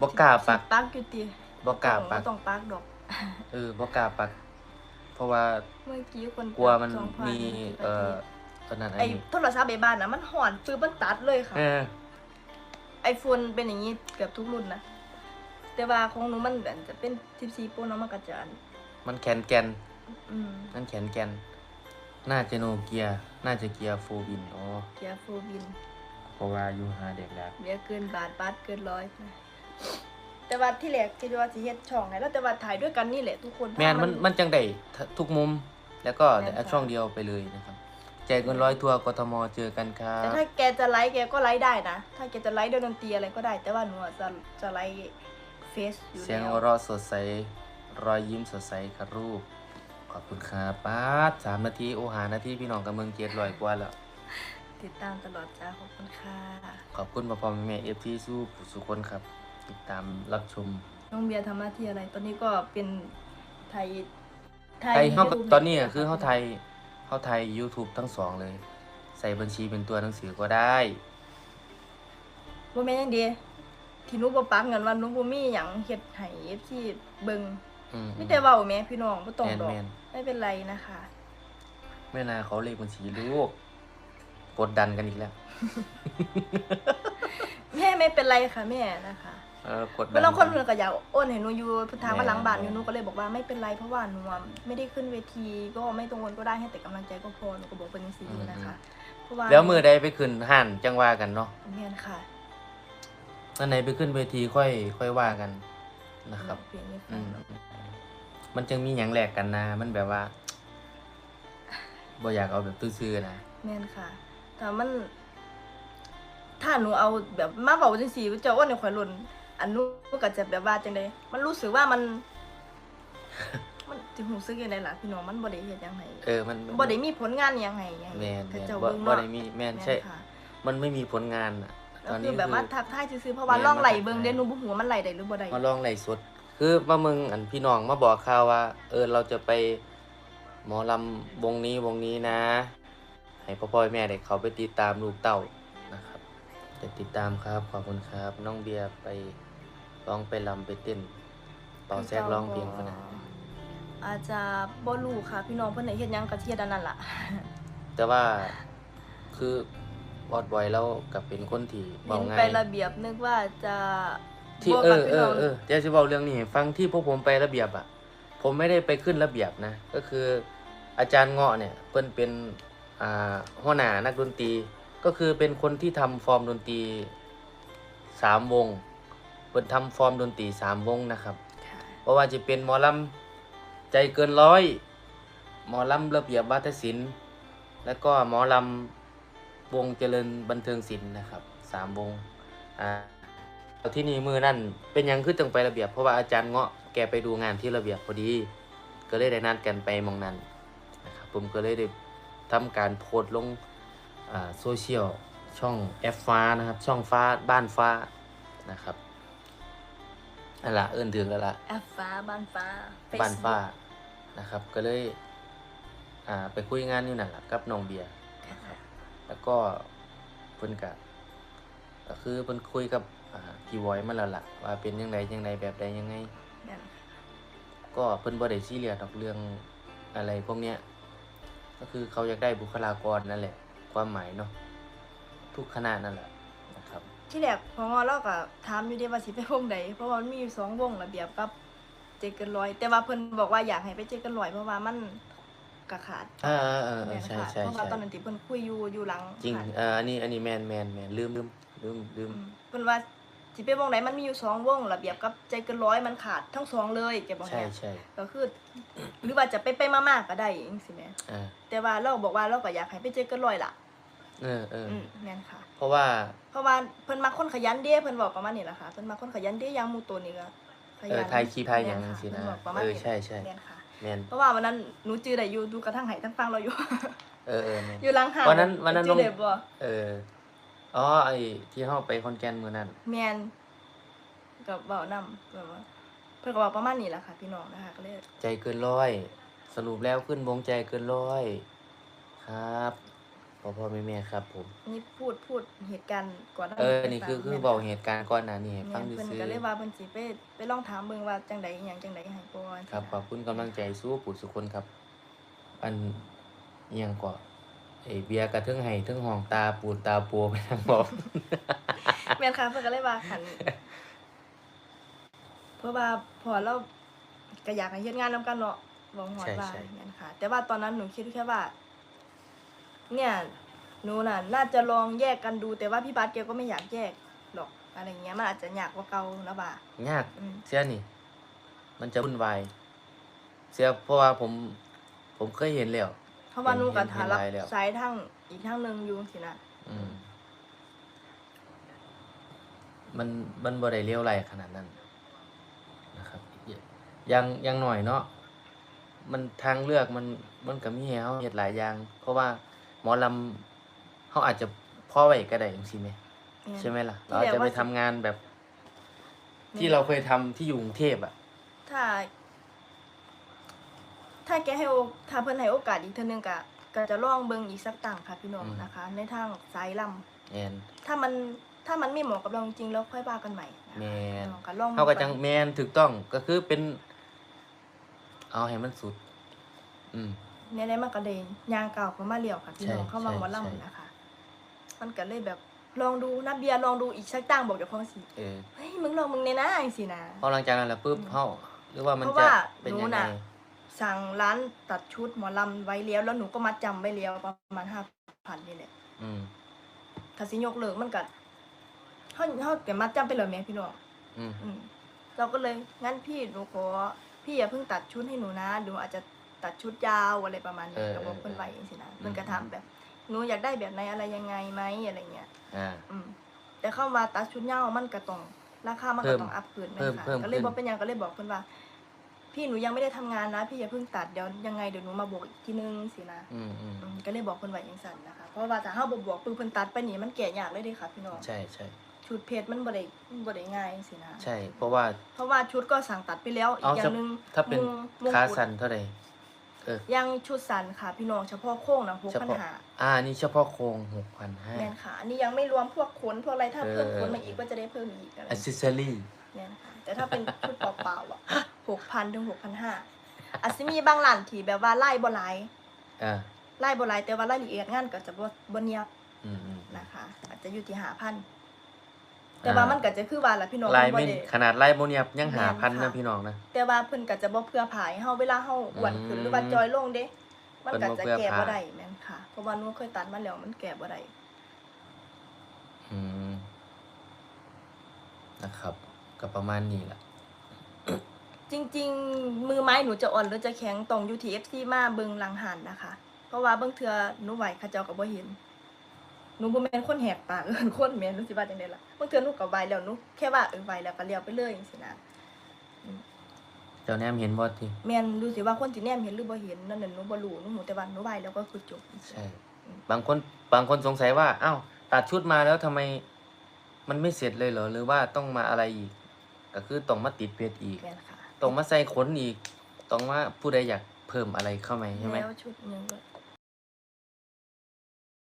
บ่กล้าปักปักอยู่ติบ่กล้าปักบ่ต้องปักดอกเออบ่กล้าปัก เพราะว่าเมื่อกี้คนกลัวมันสองพัมีเอ่อตอนนั้นไอ้ไอ้โทรศัพท์ไอ้บ้านน่ะมันห่อนปื้มันตัดเลยค่ะเออไอโฟนเป็นอย่างนี้เกือบทุกรุ่นนะแต่ว่าของหนูมันแบบจะเป็น14 Pro เนาะมันก็จะอันมันแขนแกนอืมมันแขนแกน น่าจะโนเกีย น่าจะเกียร์โฟวินอ๋อเกียร์โฟบินเพราะว่าอยู่หาเด็กแล้วเดี๋ยวเกินบาทบาทเกินร้อย แต่ว่าที่แรกคิดว่าสิเฮ็ดช่องให้แล้วแต่ว่าถ่ายด้วยกันนี่แหละทุกคนแม่นมันมันจังได้ทุกมุม แล้วก็แม่นค่ะช่องเดียวไปเลยนะครับแจกเงินร้อยทัวร์กทมเจอกันครัแต่บถ้าแกจะไลฟ์แกก็ไลฟ์ได้นะ ถ้าแกจะไลฟ์ด้วยดนตรีอะไรก็ได้ แต่ว่าหนูอะจะจะไลฟ์เฟซอยู่เสียงแล้วหัวเราะสดใสรอยยิ้มสดใสครับรูป ขอบคุณครับป้าดสามนาทีโอหานาทีพี่น้องกับเมืองเกียรลอยกว่าแล้วติดตามตลอดจ้าขอบคุณค่ะ ขอบคุณพ่อพ่อแม่แม่เอฟที่สู้ผู้สุคนครับ ติดตามรับชม น้องเบียร์ทำหน้าที่อะไร ตอนนี้ก็เป็นไทยไทยเฮาก็ YouTube ตอนนี้อะคือเฮาไทยเฮาไทย YouTube ทั้งสองเลย ใส่บัญชีเป็นตัวหนังสือก็ได้ บ่แม่นยังดีที่หนูบ่ปักเงินว่าหนูบ่มีหยังเฮ็ดให้ FC เบิ่งอืมมีแต่เว้าแหม่พี่น้องบ่ต้องดอก แม่นไม่เป็นไรนะคะ แม่นาเขาเลขบัญชีลูกกดดันกันอีกแล้ว แม่ไม่เป็นไรค่ะแม่นะคะ เออกดดัเมื่นอเราคนเพิ่นก็อยากโอนให้หนูอยู่ทางมาหลังบ้านแม่อยู่หนูก็เลยบอกว่าไม่เป็นไรเพราะว่าหนูอะไม่ได้ขึ้นเวทีก็ไม่ต้องโอนก็ได้ให้แต่กำลังใจก็พอหนูก็บอกเป็นจังซี่นะคะเพราะว่าแล้วมือใดไปขึ้นห่านจังว่ากันเนาะแม่นค่ะอันไหนไปขึ้นเวทีค่อยค่อยว่ากันนะครับ เปลี่ยนให้ฟัอืงมเนาะมันจึงมีหยังแหลกกันนะ มันแบบว่าบ่อยากเอาแบบซื่อๆนะแม่นค่ะ แต่มัน ถ้าหนูเอาแบบมาเว้าจังซี่เจ้าอ้วนในข่อยหล่น อันหนูก็จะแบบว่าจังไดมันรู้สึกว่ามัน มันสิรู้สึกยังไงล่ะพี่น้องมันบ่ได้เฮ็ดหยังไงเออมันบ่ได้มีผลงานหยังไงไงแม่นถ้าแม่นเจ้าบ่เบิ่งบ่เนาะได้มีแม่นแม่นใช่ ค่ะมันไม่มีผลงานอะ ตก็อนคืนี้อแบบว่าคือ ทักทายซื่อๆเพราะว่าแม่นล่องไหลมาทักเบิ่งทายเด้หนูบ่ฮู้ว่ามันไหลได้หรือบ่ได้ มาลองไล่สด คือมามึงอันพี่น้องมาบอกข่าวว่า เออเราจะไปหมอลำวงนี้วงนี้นะ ให้พ่อพ่อแม่เด็กเขาไปติดตามลูกเต้านะครับจะติดตามครับขอบคุณครับ น้องเบียร์ไป ร้องไปลำไปเต้นเป่าแซกร้องเพลงคนนั้นอาจจะบ่รู้ค่ะ พี่น้องเพิ่นได้เฮ็ดหยังก็เทียดอันนั้นล่ะ แต่ว่าคือบอดบอยแล้วกับเป็นคนที่บเห็อกนง่าไประเบียบนึกว่าจะที่บวกเอกับอพี่เอน้องเออเดี๋ยวจะบอกเรื่องนี้ให้ฟังที่พวกผมไประเบียบอะ ผมไม่ได้ไปขึ้นระเบียบนะ ก็คืออาจารย์เงาะเนี่ยเพิ่นเป็นอ่าหัวหน้านักดนตรี ก็คือเป็นคนที่ทำฟอร์มดนตรีสามวง เพิ่นทำฟอร์มดนตรีสามวงนะครับค่ะเพราะว่าจะเป็นหมอลำใจเกินร้อยหมอลำระเบียบวัฒนศิลป์ แล้วก็หมอลำวงเจริญบันเทิงศิลป์นะครับสามวงอ่าเอาที่นี่มือนั่นเป็นหยังคือจังไประเบียบเพราะว่าอาจารย์เงาะแกไปดูงานที่ระเบียบพอดี ก็เลยได้นัดกันไปหมองนั้นนะครับผมก็เลยได้ทำการโพสต์ลงอ่าโซเชียลช่องแอฟฟ้านะครับช่องฟ้าบ้านฟ้านะครับ นั่นละเอิ้นถึงแล้วล่ะแอปฟ้าบ้านฟ้า บ้านฟ้า Facebook นะครับ ก็เลย อ่า ไปคุยงานอยู่นั่นแหละกับน้องเบียร์ ค่ะแล้วก็เพิ่นกะก็คือเพิ่นคุยกับอ่าพี่วอยมาแล้วล่ะ ว่าเป็นยังไงยังไงแบบใดยังไงแม่นก็เพิ่นบ่ได้ซีเรียสดอกเรื่องอะไรพวกเนี้ยก็คือเขาอยากได้บุคลากรนั่นแหละ ความหมายเนาะทุกคณะนั่นแหละนะครับ ที่แรกพอเราก็ถามอยู่เด้ว่าสิไปวงใดเพราะว่ามันมีอยู่สองวงระเบียบกับเจเกันร้อยแต่ว่าเพิ่นบอกว่าอยากให้ไปเจเกันร้อยเพราะว่ามันกะขาดอ่าเออเออแม่นใช่ค่ะใช่เพราะว่าใช่ตอนนั้นที่เพิ่นคุยอยู่อยู่หลังจริงขาดเอ่ออันนี้อันนี้แมนแมนแมนลืมลืมลืมลืม อืมเพิ่นว่าสิไปวงไหนมันมีอยู่สองวงระเบียบกับใจเกินร้อยมันขาดทั้งสองเลยแกบอกใช่เนี่ยใช่ก็คือ หรือว่าจะไปไปๆมาๆก็ได้จังซี่แหมอ่าแต่ว่าเราบอกว่าเราก็อยากให้ไปใจเกินร้อยล่ะ เออเออออืมแม่นค่ะ เพราะว่า เพราะว่าเพิ่นมักคนขยันเด้เพิ่นบอกประมาณนี้ล่ะค่ะเพิ่นมักคนขยันเด้อยังหมู่ตัวนี้ก็ขเอยัอนไทยคีไทยอย่างแม่สิค่ะนะเพิ่นบอกประมาณเออนี้ใช่ใช่แม่นค่ะ แมนเพราะว่าวันนั้นหนูจื้อได้อยู่ดูกระทั่งไหทั้งฟังเราอยู่ เออเออแมน อยู่หลังห้างวันนั้นวันนั้นจื้อลงได้บ่เอออ๋อไอที่เฮาไปคอนแกนมื้อนั้นแม่นก็เว้านำแบบว่าเพิ่นก็บอกประมาณนี้ล่ะค่ะ พี่น้องนะคะก็เลยใจเกินร้อย สรุปแล้วขึ้นวงใจเกินร้อย ครับ พ่อพ่อแม่แม่ครับผม นี่พูดพูดเหตุการณ์ก่อนหาเออ นี่คือคือบอกเหตุการณ์ก่อนหน้านี้ให้ฟัแม่งนเพิ่นซื่อก็เลยว่าเพิ่นสิไปไปลองถามเบิ่งว่าจังใดอหยังจังใดให้ก่อนๆครับขอบคุณกำลังใจสู้ปู่สุคนครับ อันเอียงกว่าไอเบียร์กระทึ่งไห้ทึ่งห้องตาปูนตาปัวไปทางบอกแม่นค่ะเพิ่นก็เลยว่าคันเพราะว่าพอเราก็อยากให้เฮ็ดงานนํกันเนาะบอกฮอดว่าใช่ใช่แม่นค่ะ แต่ว่าตอนนั้นหนูคิดแค่ว่า เนี่ยหนูน่ะน่าจะลองแยกกันดูแต่ว่าพี่บาสแกก็ไม่อยากแยกหรอกอะไรเงี้ยมันอาจจะยากกว่าเก่านะบ่ายากอืมเสียนี่ มันจะวุ่นวายเสียเพราะว่าผม ผมเคยเห็นแล้ว เพราะว่าหนูกับเห็นทารับเห็นลายแล้ว สายทั้งอีกทั้งหนึงอยู่สินะอืม มันมันบ่ได้เลี้ยวไหลขนาดนั้นนะครับอยังอยังหน่อยเนาะมันทางเลือกมันมันก็มีให้เฮาเฮ็ดหลายอย่าง เพราะว่า หมอลำเขาอาจจะพ่อไว้ก็ได้จังซี่ไหมเนี่ยใช่ไหมล่ะที่เราอาจจะแบบไปว่าทำงานแบบเนี่ยที่เราเคยทำที่อยู่กรุงเทพอะ ถ้า ถ้าแกให้โอถ้าเพิ่นให้โอกาสอีกเทื่อนึงก็ก็จะลองเบิ่งอีกสักตั้งค่ะพี่น้องอืม นะคะ ในทางสายลำแมนถ้ามันถ้ามันไม่เหมาะกับเราจริงๆแล้วค่อยว่ากันใหม่นะคะแมนลองกันลองเขาก็ไปจังแมนถูกต้องก็คือเป็น เอาให้มันสุด อืม เนี่ยในมันก็เลยยางเก่าเขามาเลี้ยวค่ะพี่น้องใช่เข้ามาใช่หมอใช่ลำนะคะ มันก็เลยแบบลองดูนะเบียร์ลองดูอีกสักตั้งบอกเดี๋ยวพ่อสิเออเฮ้ยมึงลองมึงในนะจังสินะพอหลังจากนั้นแล้วปุ๊บเขาหรือว่ามันเพราะจะว่าเป็นหนูยังไงน่ะสั่งร้านตัดชุดหมอลำไว้แล้วแล้วหนูก็มัดจำไว้แล้วประมาณห้าพันนี่แหละอืมถ้าสิยกเลิกมันก็เขาเขาแต่มัดจำไปเลยแม่พี่น้องอืมอืมเราก็เลยงั้นพี่หนูขอพี่อย่าเพิ่งตัดชุดให้หนูนะหนูอาจจะ ตัดชุดยาวอะไรประมาณนี้ก็บอกเพิ่นไว้สินะเพิ่นก็ถามแบบหนูอยากได้แบบไหนอะไรยังไงไหมอะไรเงี้ยอ่า อืมแต่เข้ามาตัดชุดยาวมันก็ต้องราคามันเพิ่ก็มต้องอัพขึ้นไหมเพิ่มคะเพิ่มก็เลยขึ้น บอกเป็นหยังก็เลยบอกเพิ่นว่า พี่หนูยังไม่ได้ทำงานนะ พี่อย่าเพิ่งตัดเดี๋ยวยังไงเดี๋ยวหนูมาบอกอีกทีนึงสินะ อืมอืมอืมก็เลยบอกเพิ่นไว้จังซั่นนะคะ เพราะว่าถ้าเฮาบ่บอกปึ๊บเพิ่นตัดไปนี่มันแก่ยากเลยเด้ค่ะพี่น้อง ใช่ใช่ชุดเพชรมันบ่ได้มันบ่ได้ง่ายจังซี่นะ ใช่ เพราะว่าเพราะว่าชุดก็สั่งตัดไปแล้วอีเอากอย่าถ้างหนึงถ้าเป็นมุงมงขากุฎสันเท่าไหร่ เออ ยังชุดสันค่ะ พี่น้องเฉพาะโค้งนะเฉพาะ6,500อ่านี่เฉพาะโครงหกพันห้า แม่นค่ะอันนี้ยังไม่รวมพวกขนพวกอะไรถ้าเพิ่มเออ ขนมาอีกก็จะได้เพิ่มอีกอะไรอัซเซอรี่เนี่ยนะคะแต่ถ้าเป็นชุดเปล่าๆอะหกพันถึงหกพันห้าอาจจะมีบางร้านที่แบบว่าไล่บ่หลายอ่าไล่บ่หลายแต่ว่ารายละเอียดงานก็จะบ่บ่เนียบอืมอืมนะคะ อาจจะอยู่ที่หาพัน แต่ว่ามันก็จะคือว่าล่ะพี่น้องลายบ่ไม่ได้ขนาดลายโมเนียบยังหาแม่นพันค่ะนะพี่น้องนะแต่ว่าเพิ่นก็จะบ่เพื่อผายเฮาเวลาเฮาอ้วนขึ้นอืมหรือว่าจอยลงเด้ มันก็จะเพิ่นบ่เพื่อแก้บ่ผายได้แม่นค่ะ เพราะว่าหนูเคยตัดมาแล้วมันแก้บ่ได้อืมนะครับ ก็ประมาณนี้แหละจริง ๆ มือไม้หนูจะอ่อนหรือจะแข็งตรงอยู่ที่ FC มาเบิ่งหลังหันนะคะ เพราะว่าบางเทื่อหนูไหวเขาเจ้าก็บ่เห็น หนูบ่แม่นคนแหกปากเอิ้นคนแม่นหนูสิว่าจังได๋ล่ะบางเทื่อหนูก็ไหวแล้วหนูแค่ว่าเออไหวแล้วก็เลี้ยวไปเลยจังซี่นะเจ้าแนมเห็นบ่ที่แม่นดูสิว่าคนสิแนมเห็นหรือบ่เห็นนั่นน่ะหนูบ่รู้หนูหูแต่ว่าหนูไหวแล้วก็คือจบใช่บางคนบางคนสงสัยว่าอ้าวตัดชุดมาแล้วทำไมมันไม่เสร็จเลยเหรอหรือว่าต้องมาอะไรอีก ก็คือต้องมาติดเพชรอีกแม่นค่ะต้องมาใส่ขนอีกต้องมาผู้ใดอยากเพิ่มอะไรเข้ามาใช่ไหมแล้วชุดหนึงก็